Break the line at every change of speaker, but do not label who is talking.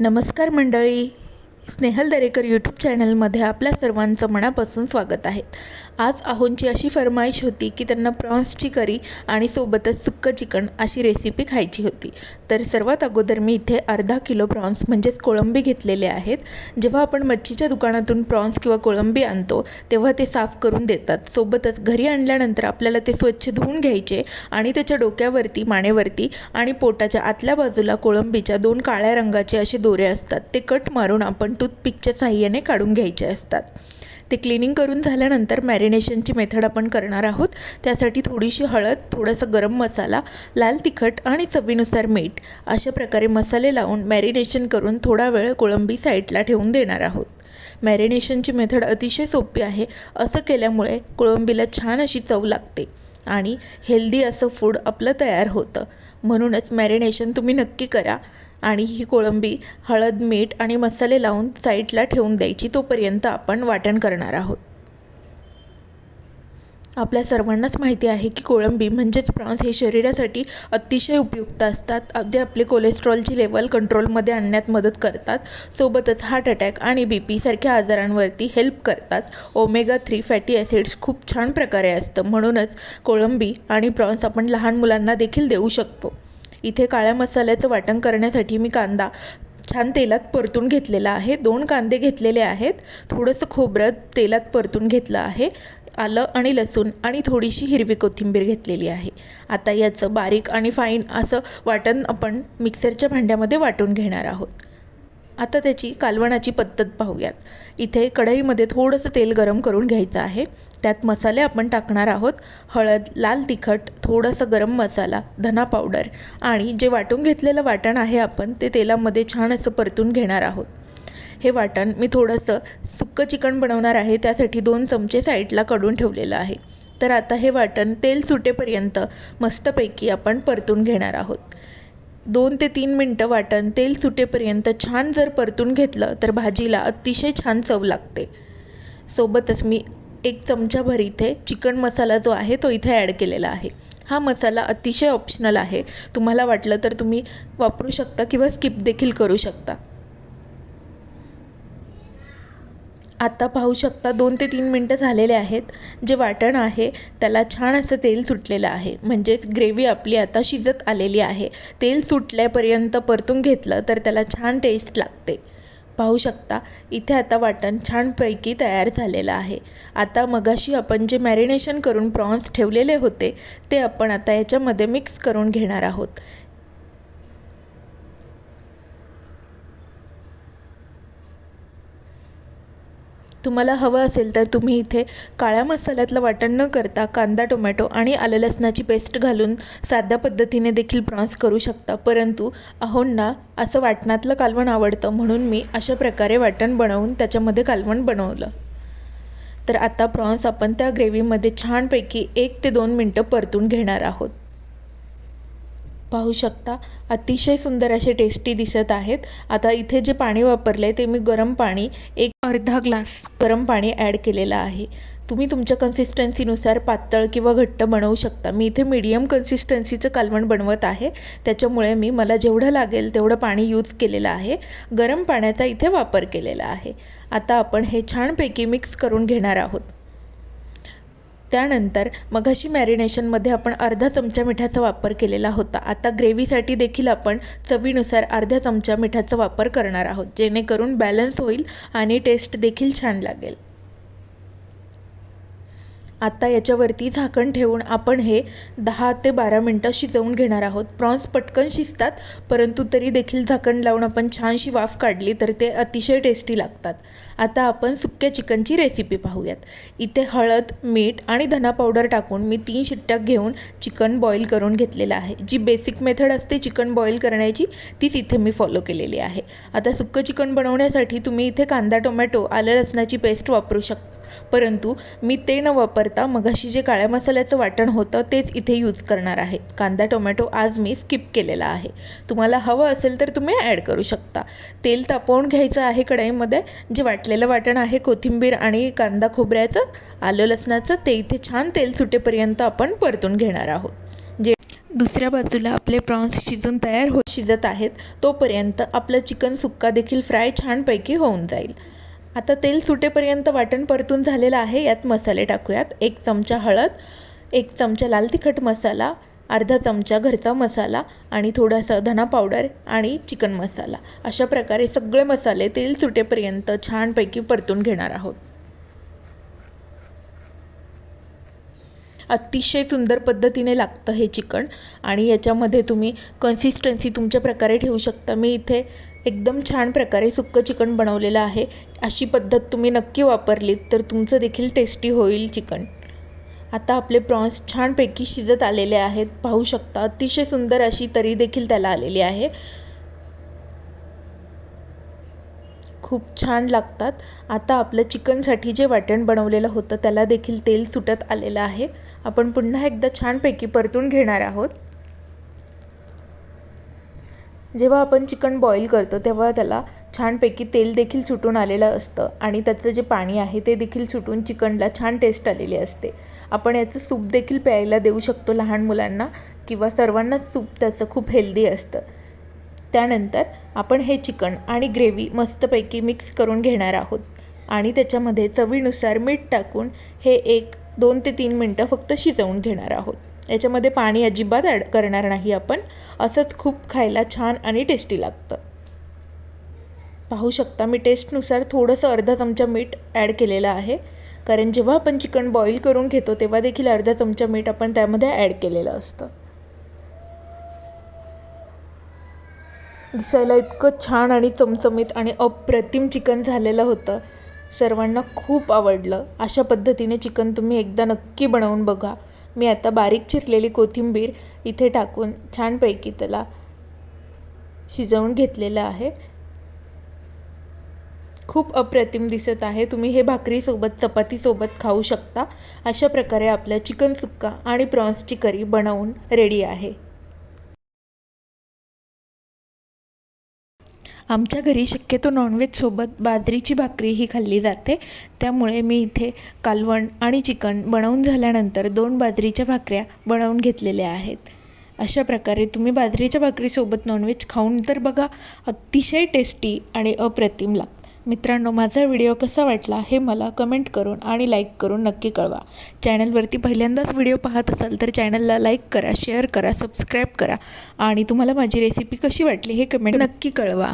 नमस्कार मंडळी. स्नेहल दरेकर यूट्यूब चॅनलमध्ये आपल्या सर्वांचं मनापासून स्वागत आहे. आज आहोंची अशी फरमाईश होती की त्यांना प्रॉन्सची करी आणि सोबतच सुक्कं चिकन अशी रेसिपी खायची होती. तर सर्वात अगोदर मी इथे अर्धा किलो प्रॉन्स म्हणजेच कोळंबी घेतलेले आहेत. जेव्हा आपण मच्छीच्या दुकानातून प्रॉन्स किंवा कोळंबी आणतो तेव्हा ते साफ करून देतात. सोबतच घरी आणल्यानंतर आपल्याला ते स्वच्छ धुवून घ्यायचे आणि त्याच्या डोक्यावरती मानेवरती आणि पोटाच्या आतल्या बाजूला कोळंबीच्या दोन काळ्या रंगाचे असे दोरे असतात ते कट मारून आपण टूथपिकच्या साह्याने काढून घ्यायचे असतात. ते क्लिनिंग करून झाल्यानंतर मॅरिनेशनची मेथड आपण करणार आहोत. त्यासाठी थोडीशी हळद थोडंसं गरम मसाला लाल तिखट आणि चवीनुसार मीठ अशा प्रकारे मसाले लावून मॅरिनेशन करून थोडा वेळ कोळंबी साईडला ठेवून देणार आहोत. मॅरिनेशनची मेथड अतिशय सोपी आहे. असं केल्यामुळे कोळंबीला छान अशी चव लागते आणि हेल्दी असं फूड आपलं तयार होतं. म्हणूनच मॅरिनेशन तुम्ही नक्की करा. आणि ही कोळंबी हळद मीठ आणि मसाले लावून साईडला ठेवून द्यायची. तोपर्यंत आपण वाटण करणार आहोत. आपल्या सर्वांनाच माहिती आहे की कोळंबी म्हणजेच प्रॉन्स हे शरीरासाठी अतिशय उपयुक्त असतात. जे आपले कोलेस्ट्रॉलची लेवल कंट्रोलमध्ये आणण्यात मदत करतात. सोबतच हार्ट अटॅक आणि बी पीसारख्या आजारांवरती हेल्प करतात. ओमेगा थ्री फॅटी ॲसिड्स खूप छान प्रकारे असतं. म्हणूनच कोळंबी आणि प्रॉन्स आपण लहान मुलांना देखील देऊ शकतो. इथे काळ्या मसाल्याचं वाटण करण्यासाठी मी कांदा छान तेलात परतून घेतलेला आहे. दोन कांदे घेतलेले आहेत. थोडंसं खोबरं तेलात परतून घेतलं आहे. आलं आणि लसूण आणि थोडीशी हिरवी कोथिंबीर घेतलेली आहे. आता याचं बारीक आणि फाईन असं वाटण आपण मिक्सरच्या भांड्यामध्ये वाटून घेणार आहोत. आता त्याची कालवणाची पद्धत पाहूयात. इथे कढईमध्ये थोडंसं तेल गरम करून घ्यायचं आहे. त्यात मसाले आपण टाकणार आहोत. हळद लाल तिखट थोडंसं गरम मसाला धना पावडर आणि जे वाटून घेतलेलं वाटण आहे आपण ते तेलामध्ये छान असं परतून घेणार आहोत. हे वाटण मी थोडंसं सुक्कं चिकन बनवणार आहे. त्यासाठी दोन चमचे साईडला काढून ठेवलेलं आहे. तर आता हे वाटण तेल सुटेपर्यंत मस्तपैकी आपण परतून घेणार आहोत. दोन ते तीन मिनटं वाटण तेल सुटेपर्यंत छान जर परतून घेतलं तर भाजीला अतिशय छान चव लागते. सोबतच मी एक चमचाभर इथे चिकन मसाला जो आहे तो इथे ॲड केलेला आहे. हा मसाला अतिशय ऑप्शनल आहे. तुम्हाला वाटलं तर तुम्ही वापरू शकता किंवा स्किप देखील करू शकता. आता पाहू शकता दोन ते तीन मिनटं झालेले आहेत. जे वाटण आहे त्याला छान असं तेल सुटलेलं आहे. म्हणजेच ग्रेव्ही आपली आता शिजत आलेली आहे. तेल सुटल्यापर्यंत परतून घेतलं तर त्याला छान टेस्ट लागते. पाहू शकता. इथे आता वाटण छानपैकी तयार झालेलं आहे. आता मगाशी आपण जे मॅरिनेशन करून प्रॉन्स ठेवलेले होते ते आपण आता याच्यामध्ये मिक्स करून घेणार आहोत. तुम्हाला हवं असेल तर तुम्ही इथे काळ्या मसाल्यातलं वाटण न करता कांदा टोमॅटो आणि आलं लसणाची पेस्ट घालून साध्या पद्धतीने देखील प्रॉन्स करू शकता. परंतु अहोंना असं वाटणातलं कालवण आवडतं म्हणून मी अशा प्रकारे वाटण बनवून त्याच्यामध्ये कालवण बनवलं. तर आता प्रॉन्स आपण त्या ग्रेव्हीमध्ये छानपैकी एक ते दोन मिनटं परतून घेणार आहोत. पाहू शकता. अतिशय सुंदर असे टेस्टी दिसत आहेत. आता इथे जे पाणी वापरले ते मी गरम पाणी एक अर्धा ग्लास गरम पाणी ॲड केलेलं आहे. तुम्ही तुमच्या कन्सिस्टन्सीनुसार पातळ किंवा घट्ट बनवू शकता. मी इथे मीडियम कन्सिस्टन्सीचं कालवण बनवत आहे. त्याच्यामुळे मी मला जेवढं लागेल तेवढं पाणी यूज केलेलं आहे. गरम पाण्याचा इथे वापर केलेला आहे. आता आपण हे छानपैकी मिक्स करून घेणार आहोत. त्यानंतर मघाशी मॅरिनेशनमध्ये आपण अर्धा चमचा मिठाचा वापर केलेला होता. आता ग्रेव्हीसाठी देखील आपण चवीनुसार अर्ध्या चमचा मिठाचा वापर करणार आहोत जेणेकरून बॅलन्स होईल आणि टेस्ट देखील छान लागेल. आता याच्यावरती झाकण ठेवून आपण हे दहा ते बारा मिनटं शिजवून घेणार आहोत. प्रॉन्स पटकन शिजतात परंतु तरी देखील झाकण लावून आपण छानशी वाफ काढली तर ते अतिशय टेस्टी लागतात. आता आपण सुक्या चिकनची रेसिपी पाहूयात. इथे हळद मीठ आणि धना पावडर टाकून मी तीन शिट्ट्या घेऊन चिकन बॉईल करून घेतलेलं आहे. जी बेसिक मेथड असते चिकन बॉईल करण्याची तीच इथे मी फॉलो केलेली आहे. आता सुक्कं चिकन बनवण्यासाठी तुम्ही इथे कांदा टोमॅटो आलं लसणाची पेस्ट वापरू शकता. परंतु मी ते न वापरता मगाशी जे काळ्या मसाल्याचं वाटण होतं तेच इथे यूज करणार आहे. कांदा टोमॅटो आज मी स्किप केलेला आहे. तुम्हाला हवं असेल तर तुम्ही ॲड करू शकता. तेल तापवून घ्यायचं आहे कढईमध्ये. जे वाटलेलं वाटण आहे कोथिंबीर आणि कांदा खोबऱ्याचं आलं लसणाचं ते इथे छान तेल सुटेपर्यंत आपण परतून घेणार आहोत. जे दुसऱ्या बाजूला आपले प्रॉन्स शिजून तयार हो शिजत आहेत तोपर्यंत आपलं चिकन सुक्का देखील फ्राय छानपैकी होऊन जाईल. आता तेल सुटेपर्यंत वाटण परतून झालेलं आहे यात मसाले टाकूयात. एक चमचा हळद एक चमचा लाल तिखट मसाला अर्धा चमचा घरचा मसाला आणि थोडासा धना पावडर आणि चिकन मसाला. अशा प्रकारे सगळे मसाले तेल सुटेपर्यंत छानपैकी परतून घेणार आहोत. अतिशय सुंदर पद्धतीने लागतं हे चिकन आणि याच्यामध्ये तुम्ही कन्सिस्टन्सी तुमच्या प्रकारे ठेवू शकता. मी इथे एकदम छान प्रकारे सुक्कं चिकन बनवलेलं आहे. अशी पद्धत तुम्ही नक्की वापरलीत तर तुमचं देखील टेस्टी होईल चिकन. आता आपले प्रॉन्स छानपैकी शिजत आलेले आहेत. पाहू शकता अतिशय सुंदर अशी तरी देखील त्याला आलेली आहे. खूप छान लागतात. आता आपलं चिकनसाठी जे वाटण बनवलेलं होतं त्याला देखील तेल सुटत आलेलं आहे. आपण पुन्हा एकदा छानपैकी परतून घेणार आहोत. जेव्हा आपण चिकन बॉईल करतो तेव्हा त्याला छानपैकी तेल देखील सुटून आलेलं असतं आणि त्याचं जे पाणी आहे ते देखील सुटून चिकनला छान टेस्ट आलेली असते. आपण याचं सूप देखील प्यायला देऊ शकतो लहान मुलांना किंवा सर्वांनाच सूप त्याचं खूप हेल्दी असतं. त्यानंतर आपण हे चिकन आणि ग्रेव्ही मस्तपैकी मिक्स करून घेणार आहोत आणि त्याच्यामध्ये चवीनुसार मीठ टाकून हे एक दोन ते तीन मिनटं फक्त शिजवून घेणार आहोत. याच्यामध्ये पाणी अजिबात ॲड करणार नाही आपण. असंच खूप खायला छान आणि टेस्टी लागतं. पाहू शकता मी टेस्टनुसार थोडंसं अर्धा चमचा मीठ ॲड केलेलं आहे. कारण जेव्हा आपण चिकन बॉईल करून घेतो तेव्हा देखील अर्धा चमचा मीठ आपण त्यामध्ये ॲड केलेलं असतं. दिसायला इतकं छान आणि चमचमीत आणि अप्रतिम चिकन झालेलं होतं. सर्वांना खूप आवडलं. अशा पद्धतीने चिकन तुम्ही एकदा नक्की बनवून बघा. मी आता बारीक चिरलेली कोथिंबीर इथे टाकून छानपैकी त्याला शिजवून घेतलेलं आहे. खूप अप्रतिम दिसत आहे. तुम्ही हे भाकरीसोबत चपातीसोबत खाऊ शकता. अशा प्रकारे आपल्या चिकन सुक्का आणि प्रॉन्सची करी बनवून रेडी आहे. आमच्या घरी शक्यतो नॉनव्हेजसोबत बाजरीची भाकरी ही खाल्ली जाते. त्यामुळे मी इथे कालवण आणि चिकन बनवून झाल्यानंतर दोन बाजरीच्या भाकऱ्या बनवून घेतलेल्या आहेत. अशा प्रकारे तुम्ही बाजरीच्या भाकरीसोबत नॉनव्हेज खाऊन तर बघा अतिशय टेस्टी आणि अप्रतिम लागतं मित्रांनो माझा व्हिडिओ कसा वाटला हे मला कमेंट करून आणि लाईक करून नक्की कळवा. चॅनलवरती पहिल्यांदाच व्हिडिओ पाहत असाल तर चॅनलला लाईक करा शेअर करा सबस्क्राईब करा आणि तुम्हाला माझी रेसिपी कशी वाटली हे कमेंट नक्की कळवा.